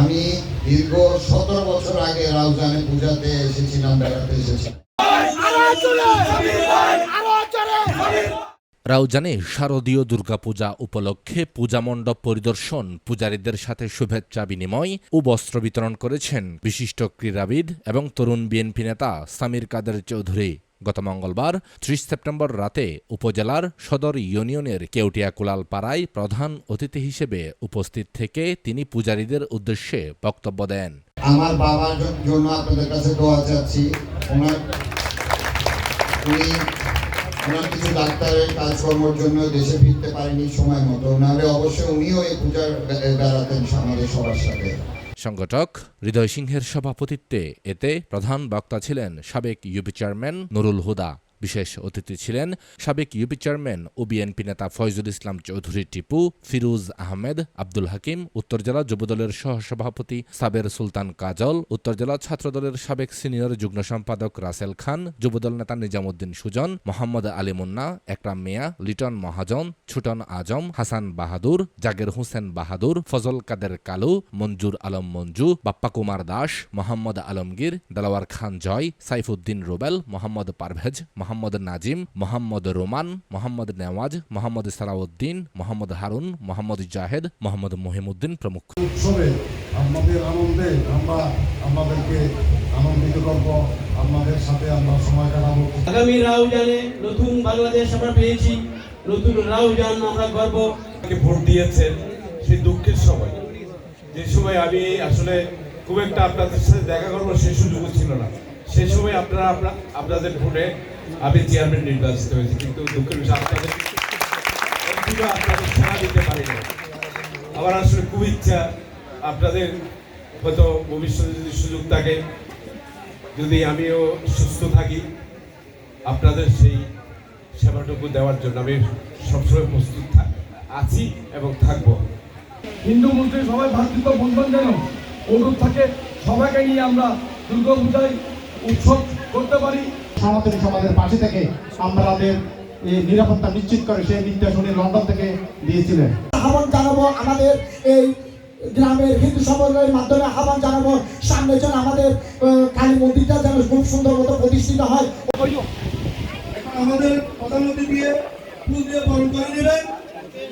আমি দীর্ঘ সতেরো বছর আগে রাউজানে পূজাতে এসেছিলাম, বেড়াতে এসেছিলাম। রাউজানে শারদীয় দুর্গাপূজা উপলক্ষে পূজা মণ্ডপ পরিদর্শন পূজারীদের সাথে শুভেচ্ছা বিনিময় ও বস্ত্র বিতরণ করেছেন বিশিষ্ট ক্রীড়াবিদ এবং তরুণ বিএনপি নেতা সামির কাদের চৌধুরী। গত মঙ্গলবার, ত্রিশ সেপ্টেম্বর রাতে উপজেলার সদর ইউনিয়নের কেউটিয়া কুলাল পাড়ায় প্রধান অতিথি হিসেবে উপস্থিত থেকে তিনি পূজারীদের উদ্দেশ্যে বক্তব্য দেন। আমার বাবার জন্য আপনাদের কাছে দোয়া চাচ্ছি। ওনার ওনার কিছু ডাক্তারের কাজকর্মের জন্য দেশে ফিরতে পারেনি সময় মতো। নাহলে অবশ্যই উনিও এই পূজার বেড়াতেন আমাদের সবার সাথে। সংগঠক হৃদয় সিংহের সভাপতিত্বে এতে প্রধান বক্তা ছিলেন সাবেক ইউপি চেয়ারম্যান নুরুল হুদা। বিশেষ অতিথি ছিলেন সাবেক ইউপি চেয়ারম্যান ও বিএনপি নেতা ফয়জুল ইসলাম চৌধুরী টিপু, ফিরুজ আহমেদ, আব্দুল হাকিম, উত্তর জেলা যুবদলের সহসভাপতি সাবের সুলতান কাজল, উত্তর জেলা ছাত্রদলের সাবেক সিনিয়র যুগ্ম সম্পাদক রাসেল খান, যুবদল নেতা নিজামুদ্দিন সুজন, মোহাম্মদ আলী মুন্না, একরাম মিয়া, লিটন মহাজন, ছুটন আজম, হাসান বাহাদুর, জাগের হোসেন বাহাদুর, ফজল কাদের কালু, মঞ্জুর আলম মঞ্জু, বাপ্পা কুমার দাস, মোহাম্মদ আলমগীর, দেলাওয়ার খান জয়, সাইফুদ্দিন রুবেল, মোহাম্মদ পারভেজ, মোহাম্মদ নাজিম মোহাম্মদ রোমান মোহাম্মদ নেওয়াজ মোহাম্মদ সালাউদ্দিন মোহাম্মদ হারুন মোহাম্মদ জাহেদ মোহাম্মদ মহিমুদ্দিন প্রমুখ। উৎসবে আমাদের আনন্দে আমরা আমাদেরকে আনন্দিত করব আমাদের সাথে আমরা সময় কাটাবো। আগামী রাউজানে নতুন বাংলাদেশ আমরা পেয়েছি নতুন রাউজান আমরা গর্ব ভোট দিয়েছেন সেই দুঃখের সময়। যে সময় আমি আসলে খুব একটা আপনাদের সাথে দেখা করব সেই সুযোগও ছিল না। সেই সময় আপনারা আপনা- আপনাদের ভোটে আমি চেয়ারম্যান নির্বাচিত হয়েছি, কিন্তু দুঃখের বিষয়, আপনাদের আপনাদের সাড়া দিতে পারি না আমার আসলে খুব ইচ্ছা, আপনাদের হয়তো ভবিষ্যতে যদি সুযোগ থাকে, যদি আমিও সুস্থ থাকি, আপনাদের সেই সেবাটুকু দেওয়ার জন্য আমি সবসময় প্রস্তুত আছি এবং থাকব। হিন্দু, মুসলিম সবাই ভাতৃত্ব বন্ধন যেন অনুরোধ থাকে, সবাইকে নিয়ে আমরা দুর্গা পূজায় উৎসব করতে পারি। সনাতনী সমাজের পাশে থেকে আমাদের নিরাপত্তা নিশ্চিত করে সেই নির্দেশ উনি লন্ডন থেকে দিয়েছিলেন। আহ্বান জানাব আমাদের এই গ্রামের হিন্দু সম্প্রদায়ের মাধ্যমে আহ্বান জানাব। সামনে যেন আমাদের কালী মন্দিরটা যেন খুব সুন্দর মতো প্রতিষ্ঠিত হয়। আমাদের প্রধানমন্ত্রী দিয়ে ফুল দিয়ে বরণ করে নেবেন